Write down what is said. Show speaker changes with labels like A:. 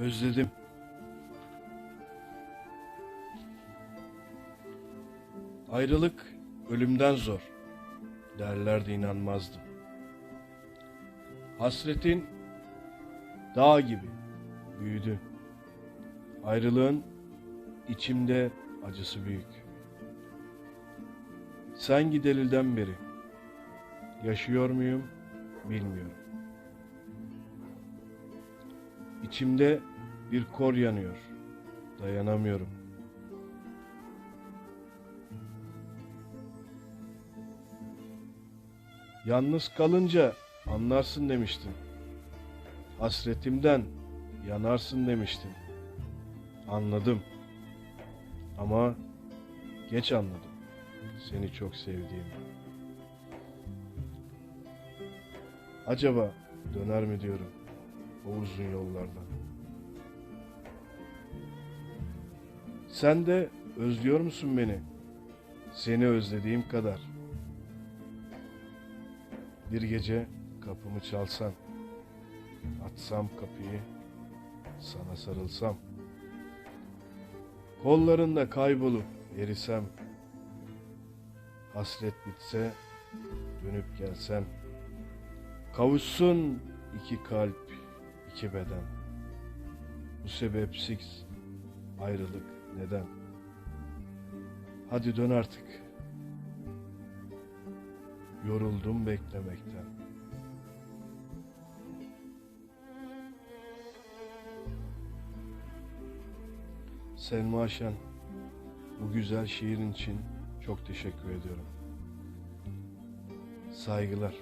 A: Özledim. Ayrılık ölümden zor derlerdi inanmazdım. Hasretin dağ gibi büyüdü. Ayrılığın içimde acısı büyük. Sen gidelilden beri yaşıyor muyum bilmiyorum. İçimde bir kor yanıyor. Dayanamıyorum. Yalnız kalınca anlarsın demiştin. Hasretimden yanarsın demiştin. Anladım. Ama geç anladım. Seni çok sevdiğimi. Acaba döner mi diyorum o uzun yollardan. Sen de özlüyor musun beni? Seni özlediğim kadar. Bir gece kapımı çalsan, açsam kapıyı, sana sarılsam. Kollarında kaybolup erisem, hasret bitse, dönüp gelsen. Kavuşsun iki kalp, iki beden. Bu sebepsiz ayrılık neden? Hadi dön artık. Yoruldum beklemekten. Selma Şen, bu güzel şiirin için çok teşekkür ediyorum. Saygılar.